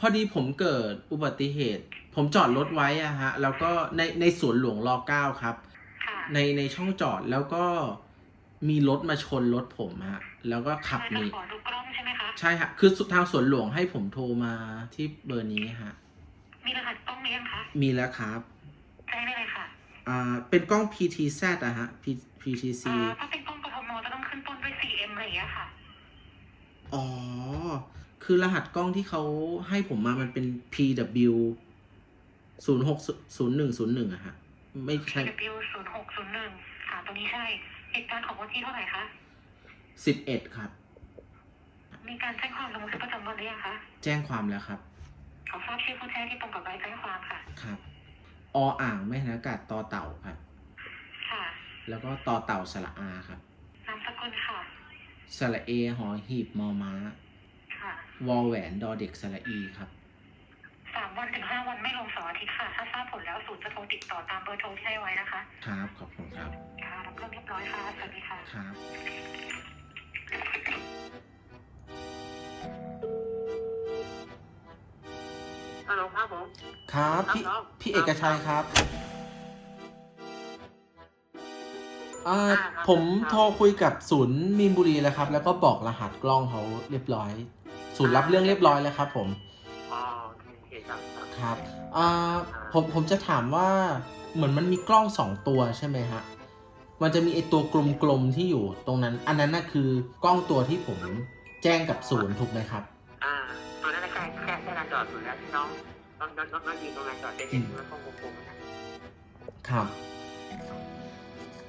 พอดีผมเกิดอุบัติเหตุ ผมจอดรถไว้อะฮะ แล้วก็ในในสวนหลวงรอเก้าครับ ค่ะในในช่องจอดแล้วก็มีรถมาชนรถผมฮะ แล้วก็ขับหเรานีจะขอดูกล้องใช่ไหมคะ ใช่ฮะ คือสุดทางสวนหลวงให้ผมโทรมาที่เบอร์นี้ฮะ มีรหัสกล้องนี้ยังคะมีแล้วครับแจ้งได้เลยค่ะอ่าเป็นกล้อง PTZ อะฮะ P PTC อ่าถ้าเป็นกล้องกทมจะต้องขึ้นต้นด้วย 4M อะไรอย่างเงี้ยค่ะ อ๋อ คือรหัสกล้องที่เขาให้ผมมามันเป็น PW ศูนย์หกศูนย์หนึ่งศูนย์หนึ่งอะฮะ ไม่ใช่ PW 0 6 0 1ค่ะตรงนี้ใช่ เหตุการณ์ของวันที่เท่าไหร่คะ สิบเอ็ดครับ มีการแจ้งความลงบันทึกประจำวันหรือยังคะ แจ้งความแล้วครับ ขอทราบชื่อผู้แจ้งที่ตรงกับใบแจ้งความค่ะ ครับออ่างไม่หันอากาศต่อเต่าครับ ค่ะ แล้วก็ต่อเต่าสระอาครับ นามสกุลค่ะ สระเอหอหีบมอม้าค่ะ วอแหวนดอเด็กสระอีครับสามวันถึงห้าวันไม่ลงเสาร์อาทิตย์ค่ะ ถ้าทราบผลแล้วศูนย์จะโทรติดต่อตามเบอร์โทรที่ให้ไว้นะคะ ครับขอบคุณครับ ค่ะรับเรื่องเรียบร้อยค่ะ สวัสดีค่ะ ครับ ฮัลโหลครับผมครับพี่ครับพี่คเอรับกชัยครับอ่าอ่าครับผมครับโทรคุยกับศูนย์มีนบุรีแล้วครับ แล้วก็บอกรหัสกล้องเขาเรียบร้อย ศูนย์รับเรื่องเรียบร้อยแล้วครับ ผมอ๋อโอเคโอเคครับครับครับอ่าผมผมจะถามว่าเหมือนมันมีกล้องสองตัวใช่ไหมฮะมันจะมีไอตัวกลมๆที่อยู่ตรงนั้น อันนั้นน่ะคือกล้องตัวที่ผมแจ้งกับศูนย์ถูกไหมครับ อ่าตัวนั้นแค่แค่แค่ลานจอดอยู่แล้วที่น้องน้องน้องน้องน้องยืนตรงลานจอดได้เห็นแล้วก็กลมๆนะครับ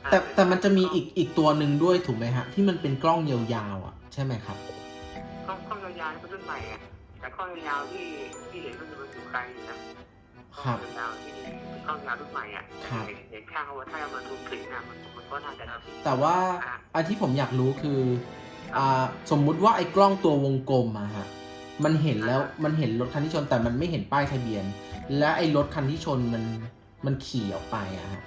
อ่าแต่แต่มันจะมีอีกอีกตัวหนึ่งด้วยถูกไหมฮะที่มันเป็นกล้องยาวๆอะ ใช่ไหมครับ กล้องกล้องยาวๆเป็นรุ่นใหม่อะแต่กล้องยาวๆที่ที่เห็นมันมันอยู่ไกลอยู่นะกครัล้อบงยาวๆที่เป็นกล้องยาวรุ่นใหม่อะครับเห็นเห็นข้างเขาว่าถ้าเอามาทูผลิตนะมันมันก็น่าจะทำแต่ว่าอันที่ผมอยากรู้คืออ่าสมมุติว่าไอ้กล้องตัววงกลมอะฮะมันเห็นแล้วมันเห็นรถคันที่ชนแต่มันไม่เห็นป้ายทะเบียน และไอ้รถคันที่ชนมันมันขี่ออกไปอะฮะ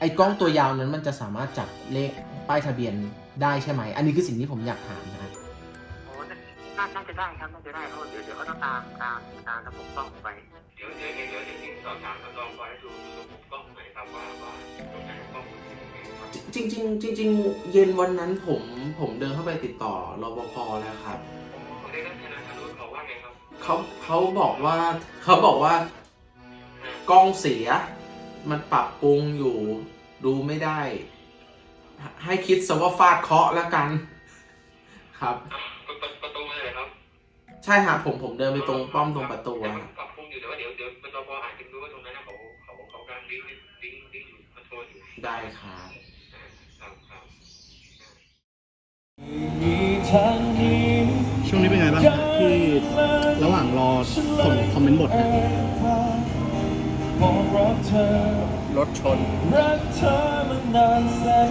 ไอ้กล้องตัวยาวนั้นมันจะสามารถจับเลขป้ายทะเบียนได้ใช่ไหม อันนี้คือสิ่งที่ผมอยากถามนะฮะโอ้ น่าน่าจะได้ครับน่าจะได้เพราะเดี๋ยวเดี๋ยวเขาต้องตามตามตามระบบกล้องไปเดี๋ยวเดี๋ยวเดี๋ยวเดี๋ยวเดี๋ยวที่สอบถามทำลองก่อนให้ดูดูระบบกล้องหน่อยครับว่าว่าตรงไหนกล้องมันเป็นยังไงครับจริงจริงๆจริงๆเย็นวันนั้นผมผมเดินเข้าไปติดต่อรปภแล้วครับผมได้รับธนาคารรู้เขาว่าไงครับเขาเขาบอกว่าเขาบอกว่ากล้องเสีย มันปรับปรุงอยู่ดูไม่ได้ ให้คิดซะว่าฟาดเคาะแล้วกัน ครับ ใช่ครับผมผมเดินไปตรงป้อมตรงประตูแต่อะมันปรับปรุงอยู่แต่ว่าเดี๋ยวเดี๋ยวปตพอาจจะรู้ว่าตรงนั้นนะเขาเขาเขากำลังลิงก์ลิงก์ลิงก์อยู่คอนโทรลอยู่ได้ครับ ครับครับ ช่วงนี้เป็นไงบ้างครับที่ระหว่างรอส่งคอมเมนต์บทนะรถชน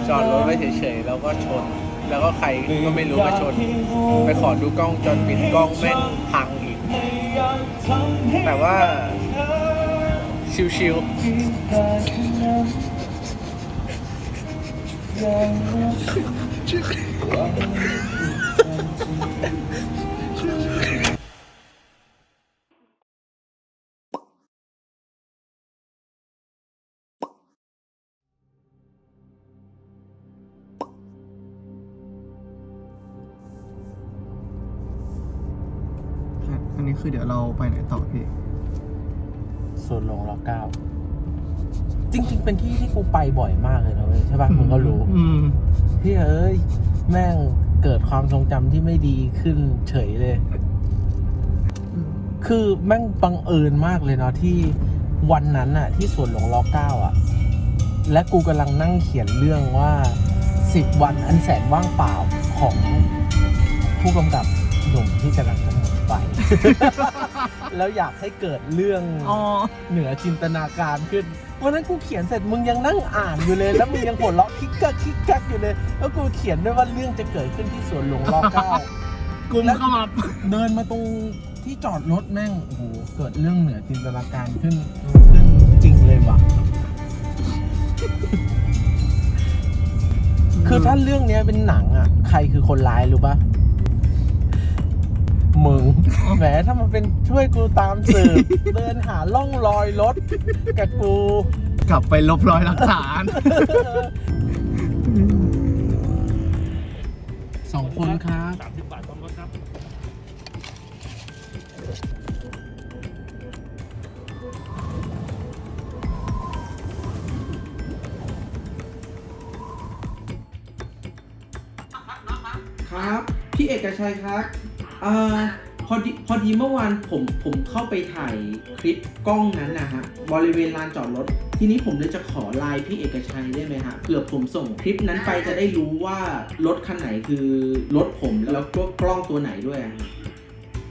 จอดรถไว้เฉยๆ แล้วก็ชน แล้วก็ใครก็ไม่รู้มาชน ไปขอดูกล้องจนปิดกล้องแม่งพังอีก แต่ว่า ชิวๆ คือเดี๋ยวเราไปไหนต่อพี่ๆส่วนหลวงรอเก้าจริง ๆ เป็นที่ที่กูไปบ่อยมากเลยนะเว้ยใช่ป่ะมึงก็รู้อืมพี่เอ้ยแม่งเกิดความทรงจำที่ไม่ดีขึ้นเฉยเลย คือแม่งบังเอิญมากเลยเนาะที่วันนั้นอะที่สวนหลวงรอเก้าอะและกูกำลังนั่งเขียนเรื่องว่าสิบวันอันแสนว่างเปล่าของผู้กำกับหนุ่มที่กำลังจะหมด ไป แล้วอยากให้เกิดเรื่องอ๋อ เหนือจินตนาการขึ้นวันนั้นกูเขียนเสร็จมึงยังนั่งอ่านอยู่เลย แล้วมึงยังหัวเราะคิกกักคิกกักอยู่เลย แล้วกูเขียนด้วยว่าเรื่องจะเกิดขึ้นที่สวนหลวงรอเก้า กลุ่มเข้ามา เดินมาตรงที่จอดรถแม่งโอ้โหเกิดเรื่องเหนือจินตนาการขึ้นขึ้นจริงเลยว่ะ คือถ้าเรื่องเนี้ยเป็นหนังอะ ใครคือคนร้ายรู้ปะ มึง แหมถ้ามันเป็นช่วยกูตามสืบ เดินหาล่องรอยรถกับกู กลับไปลบรอยหลักฐานสองคนครับสามสิบบาทพร้อมรถครับ ครับ พี่เอกชัยครับเอ่อพอดีพอดีเมื่อวานผมผมเข้าไปถ่ายคลิปกล้องนั้นนะฮะบริเวณลานจอดรถ ทีนี้ผมเลยจะขอไลน์พี่เอกชัยได้ไหมฮะเผื่อผมส่งคลิปนั้นไปจะได้รู้ว่ารถคันไหนคือรถผมแล้วก็กล้องตัวไหนด้วยอะฮะ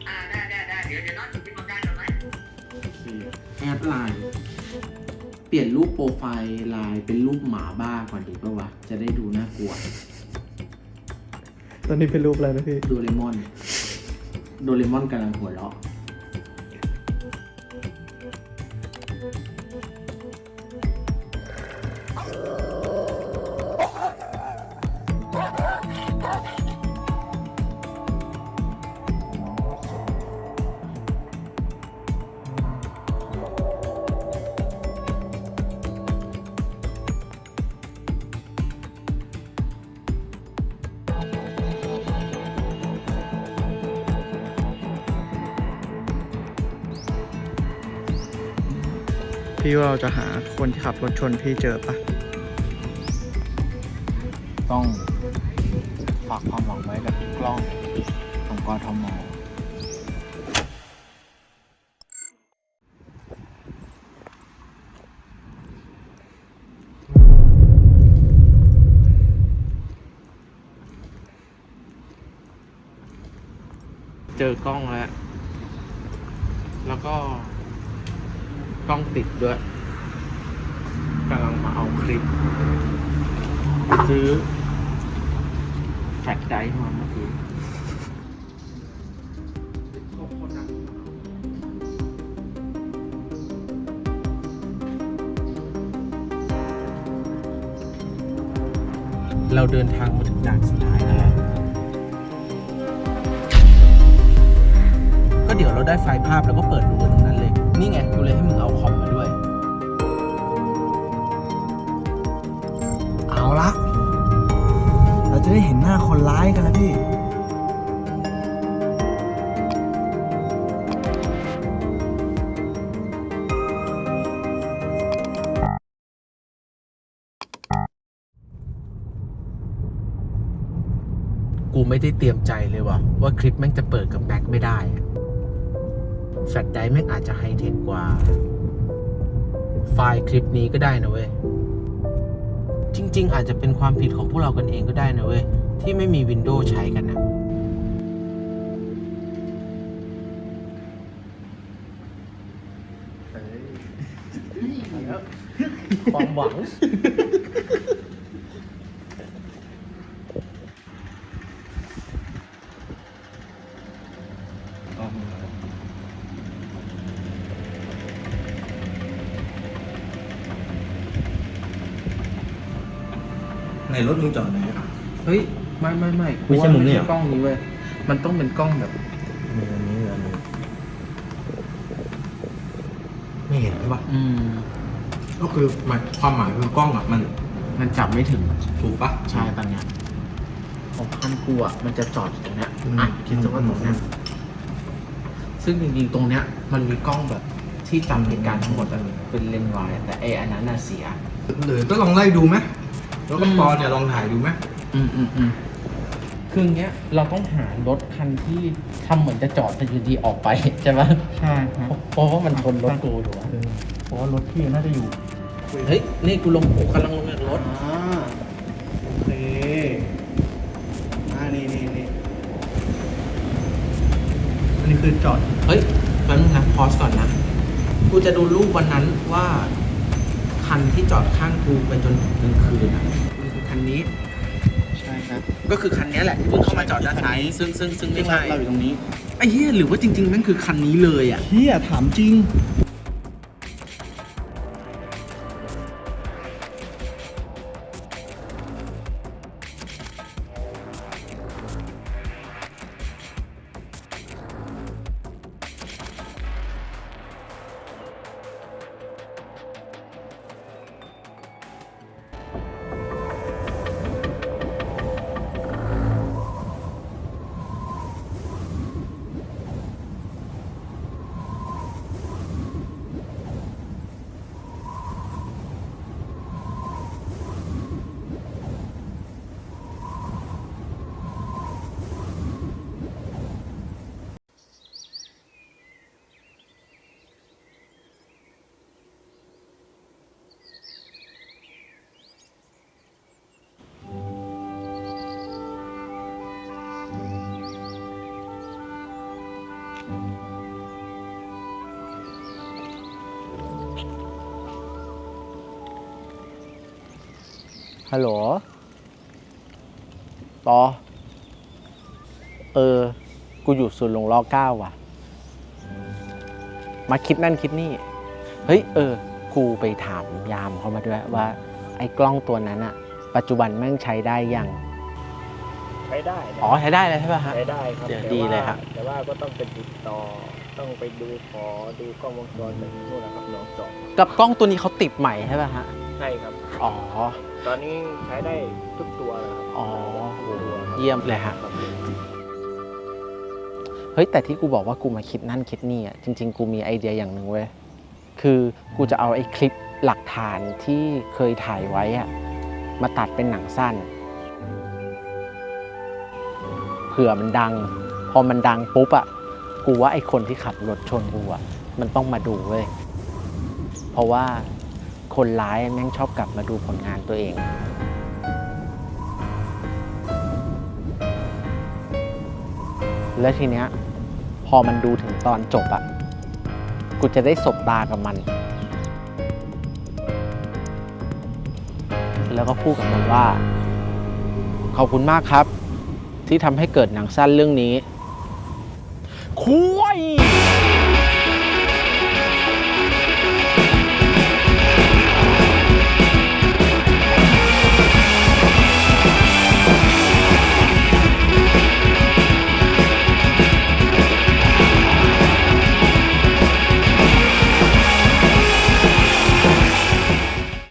อ่าได้ได้ได้เดี๋ยวเดี๋ยวน้องจุดที่มันได้ตรงไหนแอดไลน์เปลี่ยนรูปโปรไฟล์ไลน์เป็นรูปหมาบ้าก่อนดีป่าวะจะได้ดูน่ากลัว ตอนนี้เป็นรูปอะไรนะพี่โดเรมอน โดเรมอนกำลังหัวเราะ พี่ว่าเราจะหาคนที่ขับรถชนพี่เจอปะต้องฝากความหวังไว้กับกล้องของกทมเจอกล้องแล้ว แล้วก็ กล้องติดด้วยกำลังมาเอาคลิป ซื้อ แฟลชไดรฟ์มาเมื่อกี้เราเดินทางมาถึงด่านสุดท้ายแล้ว ก็เดี๋ยวเราได้ไฟล์ภาพแล้วก็เปิดดูกันตรงนั้น นี่ไงกูเลยให้มึงเอาคอมมาด้วย เอาละ เราจะได้เห็นหน้าคนร้ายกันแล้วพี่ กูไม่ได้เตรียมใจเลยว่ะว่าคลิปแม่งจะเปิดกับแบ็คไม่ได้อะ แฟลชไดรฟ์แม่งอาจจะไฮเทคกว่า ไฟล์คลิปนี้ก็ได้นะเว้ย จริง ๆ อาจจะเป็นความผิดของพวกเรากันเองก็ได้นะเว้ย ที่ไม่มี Windows ใช้กันนะความหวัง ในรถมึงจอดไหนอะเฮ้ยไม่ไม่ไม่ไม่ใช่มุมนี้เหรอ กล้องนี้เว้ยมันต้องเป็นกล้องแบบมีอันนี้มีอันนี้ไม่เห็นใช่ปะอืมก็คือหมายความหมายคือกล้องอะมันมันจับไม่ถึงถูกปะ ใช่ตอนเนี้ยของคันกูอะมันจะจอดอยู่ตรงเนี้ยอืม อะคิดซะว่าตรงเนี้ยซึ่งจริงๆตรงเนี้ย มันมีกล้องแบบที่จำเหตุการณ์ทั้งหมดอะเป็นเลนส์วายแต่ไออันนั้นน่ะเสีย หรือก็ลองไล่ดูไหม แล้วก็อืมปอเนี่ยลองถ่ายดูไหมอืมอืมอืมคืออย่างเงี้ยเราต้องหารถคันที่ทำเหมือนจะจอดแต่อยู่ดีออกไป ใช่ไหมใช่ครับเพราะว่ามันชนรถกูถูกไหมเพราะว่ารถพี่น่าจะอยู่เฮ้ย นี่กูลงกูกำลังลงจากรถ อ่าโอเคอ่านี่นี่นี่อันนี้คือจอดเฮ้ยแป๊บนึงนะพอสก่อนนะ กูจะดูรูปวันนั้นว่า คันที่จอดข้างกูไปจนถึงกลางคืนอะมันคือคันนี้ ใช่ครับก็คือคันนี้แหละที่เพิ่งเข้ามาจอดด้านซ้ายซึ่งซึ่งซึ่งไม่ใช่เราอยู่ตรงนี้ไอ้เหี้ยหรือว่าจริงๆแม่งคือคันนี้เลยอะเฮียถามจริง ฮัลโหลปอเออ กูอยู่ศูนย์หลวงรอเก้าว่ะ มาคิดนั่นคิดนี่ เฮ้ย เออ กูไปถามยามเขามาด้วยว่า ไอ้กล้องตัวนั้นอะปัจจุบันแม่งใช้ได้ยัง ใช้ได้นะอ๋อ ใช้ได้เลยใช่ป่ะฮะ ใช้ได้ครับเดี๋ยวแต่ดีเลยว่าครับแต่ว่าก็ต้องไปติดต่อ ต้องไปดูขอดูกล้องวงจรปิดนู่นนะครับน้องจอกับกล้องตัวนี้เขาติดใหม่ใช่ป่ะฮะ ใช่ครับ อ๋อ ตอนนี้ใช้ได้ทุกตัวแล้วครับอ๋อทุกตัวครับเยี่ยมเลยฮะ ครับเฮ้ยแต่ที่กูบอกว่ากูมาคิดนั่นคิดนี่อะจริง ๆ กูมีไอเดียอย่างหนึ่งเว้ยคือกูจะเอาไอ้คลิปหลักฐานที่เคยถ่ายไว้อะมาตัดเป็นหนังสั้นเผื่อมันดัง พอมันดังปุ๊บอะกูว่าไอ้คนที่ขับรถชนกูอะมันต้องมาดูเว้ยเพราะว่า คนร้ายแม่งชอบกลับมาดูผลงานตัวเอง แล้วทีเนี้ยพอมันดูถึงตอนจบอะกูจะได้สบตากับมัน แล้วก็พูดกับมันว่า ขอบคุณมากครับ ที่ทำให้เกิดหนังสั้นเรื่องนี้คุย